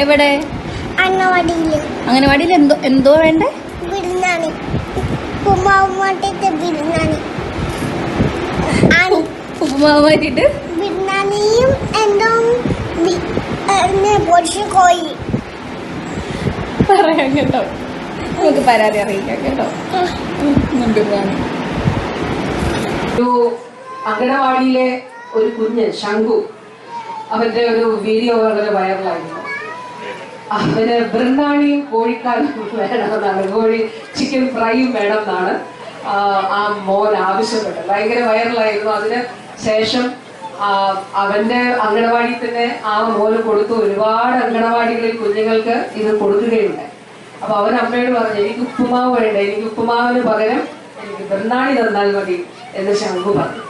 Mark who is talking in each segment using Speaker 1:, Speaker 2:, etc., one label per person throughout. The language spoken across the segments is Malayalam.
Speaker 1: എവിടെ?
Speaker 2: അങ്ങനെ
Speaker 1: അംഗനവാടിയിൽ എന്തോ എന്തോ വേണ്ടേ?
Speaker 2: ബിരുന്നാണി
Speaker 1: ഉപ്പുമാവ്
Speaker 2: ബിരുന്നാണിയും എന്തോ പൊടിച്ച് കോഴി
Speaker 1: പറയാം കേട്ടോ. നമുക്ക് പരാതി അറിയിക്കാം കേട്ടോ.
Speaker 3: ഒരു അങ്കണവാടിയിലെ ഒരു കുഞ്ഞ് ശംഖു. അവന്റെ ഒരു വീഡിയോ വളരെ വൈറലായിരുന്നു അവന് ബൃന്ദാണിയും കോഴിക്കാലും വേണമെന്നാണ്. കോഴി ചിക്കൻ ഫ്രൈയും വേണമെന്നാണ്. ആ, മോൻ ആവശ്യപ്പെട്ടത്. ഭയങ്കര വൈറലായിരുന്നു. അതിന് ശേഷം അവന്റെ അങ്കണവാടി തന്നെ ആ മോന് കൊടുത്തു. ഒരുപാട് അങ്കണവാടികളിൽ കുഞ്ഞുങ്ങൾക്ക് ഇത് കൊടുക്കുകയുണ്ട് അപ്പൊ അവൻ അമ്മയോട് പറഞ്ഞു എനിക്ക് ഉപ്പുമാവ് വേണ്ട. എനിക്ക് ഉപ്പുമാവിന് പകരം എനിക്ക് ബൃന്ദാണി തന്നാൽ മതി എന്ന് ശംഖു പറഞ്ഞു.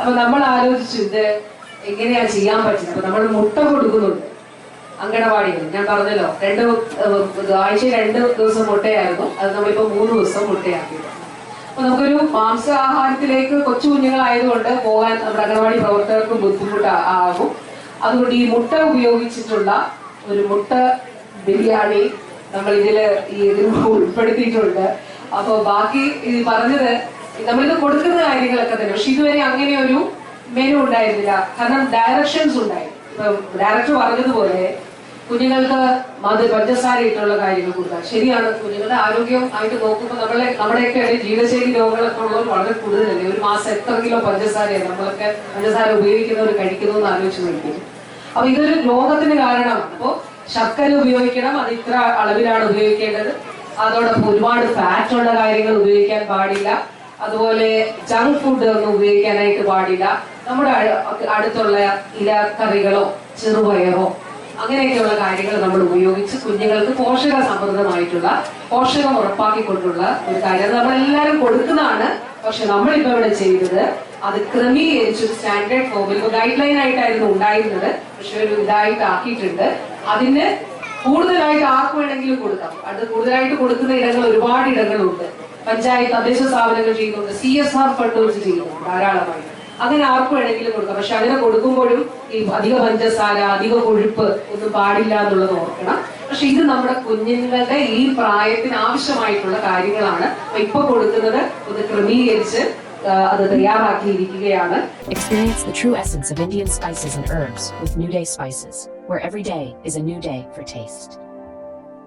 Speaker 3: അപ്പൊ നമ്മൾ ആലോചിച്ചു ഇത് എങ്ങനെയാ ചെയ്യാൻ പറ്റുന്നത്? അപ്പൊ നമ്മൾ മുട്ട കൊടുക്കുന്നുണ്ട്. അങ്കണവാടികൾ ഞാൻ പറഞ്ഞല്ലോ രണ്ട് ആഴ്ച രണ്ട് ദിവസം മുട്ടയായിരുന്നു. അത് നമ്മളിപ്പോ മൂന്ന് ദിവസം മുട്ടയാക്കി അപ്പൊ നമുക്കൊരു മാംസാഹാരത്തിലേക്ക് കൊച്ചു കുഞ്ഞുങ്ങളായതുകൊണ്ട് പോകാൻ നമ്മുടെ അംഗനവാടി പ്രവർത്തകർക്കും ബുദ്ധിമുട്ട് ആകും അതുകൊണ്ട് ഈ മുട്ട ഉപയോഗിച്ചിട്ടുള്ള ഒരു മുട്ട ബിരിയാണി നമ്മൾ ഇതിൽ ഈ ഇതിൽ ഉൾപ്പെടുത്തിയിട്ടുണ്ട്. അപ്പൊ ബാക്കി ഇത് പറഞ്ഞത് നമ്മളിത് കൊടുക്കുന്ന കാര്യങ്ങളൊക്കെ തന്നെ. പക്ഷെ ഇതുവരെ അങ്ങനെ ഒരു മെനു ഉണ്ടായിരുന്നില്ല. കാരണം ഡയറക്ഷൻസ് ഉണ്ടായി ഇപ്പൊ ഡയറക്ടർ പറഞ്ഞതുപോലെ കുഞ്ഞുങ്ങൾക്ക് മത് പഞ്ചസാര ഇട്ടുള്ള കാര്യങ്ങൾ കൊടുക്കുക ശരിയാണ്. കുഞ്ഞുങ്ങളുടെ ആരോഗ്യം ആയിട്ട് നോക്കുമ്പോൾ നമ്മളെ നമ്മുടെയൊക്കെ ഇടയിൽ ജീവിതശൈലി രോഗങ്ങളൊക്കെ ഉള്ളവർ വളരെ കൂടുതലല്ലേ? ഒരു മാസം എത്ര കിലോ പഞ്ചസാരയാണ്? നമ്മളൊക്കെ പഞ്ചസാര ഉപയോഗിക്കുന്നവർ കഴിക്കുന്നു എന്ന് ആലോചിച്ച് നോക്കും അപ്പൊ ഇതൊരു രോഗത്തിന് കാരണം അപ്പോ ശർക്കര ഉപയോഗിക്കണം. അത് ഇത്ര അളവിലാണ് ഉപയോഗിക്കേണ്ടത്. അതോടൊപ്പം ഒരുപാട് ഫാറ്റ് ഉള്ള കാര്യങ്ങൾ ഉപയോഗിക്കാൻ പാടില്ല. അതുപോലെ ജങ്ക് ഫുഡ് ഒന്നും ഉപയോഗിക്കാനായിട്ട് പാടില്ല. നമ്മുടെ അടുത്തുള്ള ഇലക്കറികളോ ചെറുപയറോ അങ്ങനെയൊക്കെയുള്ള കാര്യങ്ങൾ നമ്മൾ ഉപയോഗിച്ച് കുഞ്ഞുങ്ങൾക്ക് പോഷക സമൃദ്ധമായിട്ടുള്ള പോഷകം ഉറപ്പാക്കിക്കൊണ്ടുള്ള ഒരു കാര്യം നമ്മൾ നമ്മളെല്ലാവരും കൊടുക്കുന്നതാണ്. പക്ഷെ നമ്മളിപ്പോ ഇവിടെ ചെയ്തത് അത് ക്രമീകരിച്ച് ഒരു സ്റ്റാൻഡേർഡ് ഫോമിൽ ഗൈഡ് ലൈൻ ആയിട്ടായിരുന്നു ഉണ്ടായിരുന്നത്. പക്ഷെ ഒരു ഇതായിട്ട് ആക്കിയിട്ടുണ്ട് അതിന് കൂടുതലായിട്ട് ആർക്ക് വേണമെങ്കിലും കൊടുക്കാം. അത് കൂടുതലായിട്ട് കൊടുക്കുന്ന ഇടങ്ങൾ ഒരുപാട് ഇടങ്ങളുണ്ട് പഞ്ചായത്ത് തദ്ദേശ സ്ഥാപനങ്ങൾ ചെയ്യുന്നുണ്ട്. സി എസ് ആർ ഫണ്ട് വെച്ച് ചെയ്യുന്നുണ്ട് ധാരാളമായി. അങ്ങനെ ആർക്കും വേണമെങ്കിലും കൊടുക്കാം. പക്ഷെ അങ്ങനെ കൊടുക്കുമ്പോഴും ഈ അധിക പഞ്ചസാര അധിക കൊഴുപ്പ് ഒന്നും പാടില്ല എന്നുള്ളത് ഓർക്കണം. പക്ഷെ ഇത് നമ്മുടെ കുഞ്ഞുങ്ങളുടെ ഈ പ്രായത്തിന് ആവശ്യമായിട്ടുള്ള കാര്യങ്ങളാണ്. അപ്പൊ ഇപ്പൊ കൊടുക്കുന്നത് ഒന്ന് ക്രമീകരിച്ച് അത് തയ്യാറാക്കിയിരിക്കുകയാണ്.
Speaker 4: Experience true essence of Indian spices and herbs with New Day Spices, where every day is a new day for taste.